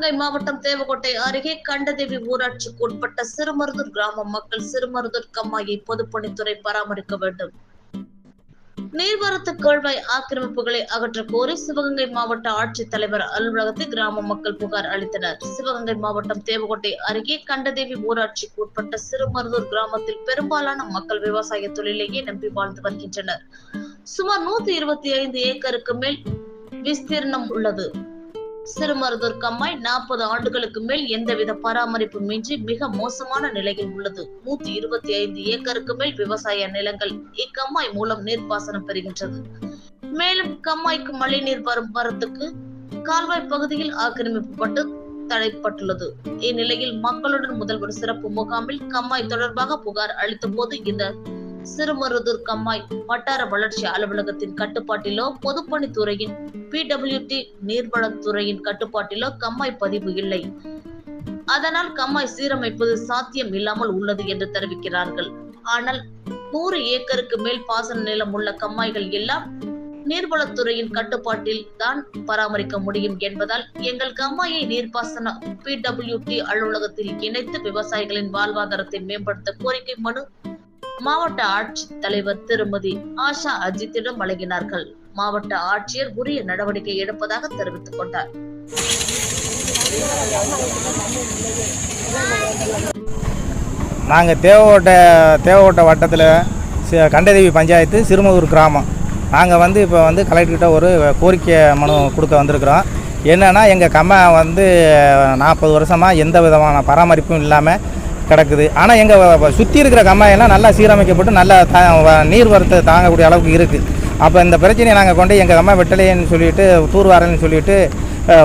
சிவகங்கை மாவட்டம் தேவகோட்டை அருகே கண்டதேவி ஊராட்சிக்கு உட்பட்ட சிறுமருதூர் கிராம மக்கள் சிறுமருதூர் கம்மாயை பொதுப்பணித்துறை பராமரிக்க வேண்டும். நீர்வரத்து கால்வாய் ஆக்கிரமிப்புகளை அகற்ற கோரி சிவகங்கை மாவட்ட ஆட்சித்தலைவர் அலுவலகத்தில் கிராம மக்கள் புகார் அளித்தனர். சிவகங்கை மாவட்டம் தேவகோட்டை அருகே கண்டதேவி ஊராட்சிக்கு உட்பட்ட சிறுமருதூர் கிராமத்தில் பெரும்பாலான மக்கள் விவசாய தொழிலையே நம்பி வாழ்ந்து வருகின்றனர். சுமார் நூத்தி இருபத்தி ஐந்து ஏக்கருக்கு மேல் விஸ்தீர்ணம் உள்ளது. சிறுமருதூர் கம்மாய் நாற்பது ஆண்டுகளுக்கு மேல் எந்தவித பராமரிப்பும் இன்றி மிக மோசமான நிலையில் உள்ளது. நூத்தி இருபத்தி ஐந்து ஏக்கருக்கு மேல் விவசாய நிலங்கள் இக்கம்மாய் மூலம் நீர்ப்பாசனம் பெறுகின்றது. மேலும் கம்மாய்க்கு மழைநீர் வரும் வரத்துக்கு கால்வாய் பகுதியில் ஆக்கிரமிக்கப்பட்டு தடைப்பட்டுள்ளது. இந்நிலையில் மக்களுடன் முதல்வர் சிறப்பு முகாமில் கம்மாய் தொடர்பாக புகார் அளித்த போது இந்த சிறுமருதூர் கம்மாய் வட்டார வளர்ச்சி அலுவலகத்தின் கட்டுப்பாட்டிலோ பொதுப்பணித்துறையின் பிடபிள்யூடி நீர்வளத்துறையின் கட்டுப்பாட்டிலோ கம்மாய் பதிவு இல்லை. அதனால் கம்மாய் சீரமைப்பது சாத்தியம் இல்லாமல் உள்ளது என்று தெரிவிக்கிறார்கள். ஆனால் நூறு ஏக்கருக்கு மேல் பாசன நிலம் உள்ள கம்மாய்கள் எல்லாம் நீர்வளத்துறையின் கட்டுப்பாட்டில் தான் பராமரிக்க முடியும் என்பதால் எங்கள் கம்மாயை நீர்ப்பாசன பிடபிள்யூடி அலுவலகத்தில் இணைத்து விவசாயிகளின் வாழ்வாதாரத்தை மேம்படுத்த கோரிக்கை மனு மாவட்ட ஆட்சித் தலைவர் திருமதி ஆஷா அஜித்திடம் வழங்கினார்கள். மாவட்ட ஆட்சியர் உரிய நடவடிக்கை எடுப்பதாக தெரிவித்துக் கொண்டார். நாங்கள் தேவகோட்டை தேவகோட்டை வட்டத்தில் சி- கண்டதேவி பஞ்சாயத்து சிறுமதூர் கிராமம். நாங்கள் வந்து இப்போ வந்து கலெக்டர்கிட்ட ஒரு கோரிக்கை மனு கொடுக்க வந்திருக்கிறோம். என்னென்னா எங்கள் கம்மை வந்து நாற்பது வருஷமாக எந்த விதமான பராமரிப்பும் இல்லாமல் கிடக்குது. ஆனால் எங்கள் சுற்றி இருக்கிற கம்மாயெல்லாம் நல்லா சீரமைக்கப்பட்டு நல்லா தா வ- நீர் வரத்து தாங்கக்கூடிய அளவுக்கு இருக்குது அப்போ இந்த பிரச்சனையை நாங்கள் கொண்டு எங்கள் கம்மா வெட்டலைன்னு சொல்லிட்டு தூர்வாரன்னு சொல்லிட்டு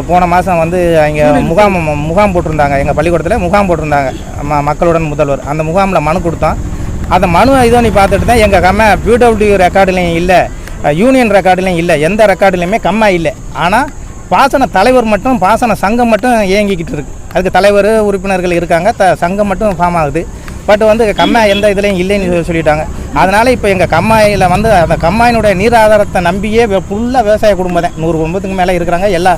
போன மாதம் வந்து இங்கே முகாம் முகாம் போட்டிருந்தாங்க. எங்கள் பள்ளிக்கூடத்தில் முகாம் போட்டிருந்தாங்க. ம மக்களுடன் முதல்வர். அந்த முகாமில் மனு கொடுத்தோம். அந்த மனு இது பண்ணி பார்த்துட்டு தான் எங்கள் கம்மா பிடபிள்யூ ரெக்கார்டுலையும் இல்லை. யூனியன் ரெக்கார்டுலையும் இல்லை. எந்த ரெக்கார்டுலையுமே கம்மா இல்லை. ஆனால் பாசன தலைவர் மட்டும் பாசன சங்கம் மட்டும் இயங்கிக்கிட்டு இருக்கு. அதுக்கு தலைவர் உறுப்பினர்கள் இருக்காங்க. த சங்கம் மட்டும் ஃபார்ம் ஆகுது. பட் வந்து கம்மாய் எந்த இதுலேயும் இல்லைன்னு சொல்லி- சொல்லிட்டாங்க. அதனால் இப்போ எங்கள் கம்மாயில் வந்து அந்த கம்மாயினுடைய நீர் ஆதாரத்தை நம்பியே ஃபுல்லாக விவசாய குடும்பம் தான் நூறு குடும்பத்துக்கு மேலே இருக்கிறாங்க எல்லா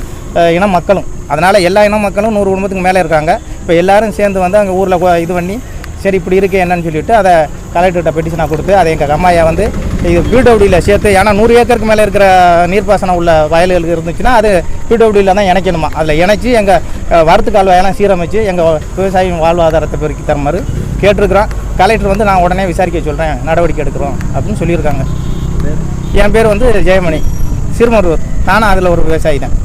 இன மக்களும். அதனால் எல்லா இன மக்களும் நூறு குடும்பத்துக்கு மேலே இருக்காங்க. இப்போ எல்லாரும் சேர்ந்து வந்து அங்கே ஊரில் இது பண்ணி சரி இப்படி இருக்கே என்னன்னு சொல்லிட்டு அதை கலெக்டர்கிட்ட பெட்டிஷனாக கொடுத்து அதை எங்கள் கம்மாயை வந்து இது பிடபிள்யூல சேர்த்து ஏன்னா நூறு ஏக்கருக்கு மேலே இருக்கிற நீர்ப்பாசனம் உள்ள வயல்களுக்கு இருந்துச்சுன்னா அது பிடபிள்யூல தான் இணைக்கணுமா? அதில் இணைச்சி எங்கள் வரத்து கால்வாயெல்லாம் சீரமைச்சு எங்கள் விவசாயம் வாழ்வாதாரத்தை பெருக்கி தருமாறு கேட்டிருக்கிறோம் கலெக்டர் வந்து நான் உடனே விசாரிக்க சொல்கிறேன் நடவடிக்கை எடுக்கிறோம் அப்படின்னு சொல்லியிருக்காங்க. என் பேர் வந்து ஜெயமணி சிறுமருவர். நானும் அதில் ஒரு விவசாயி தான்.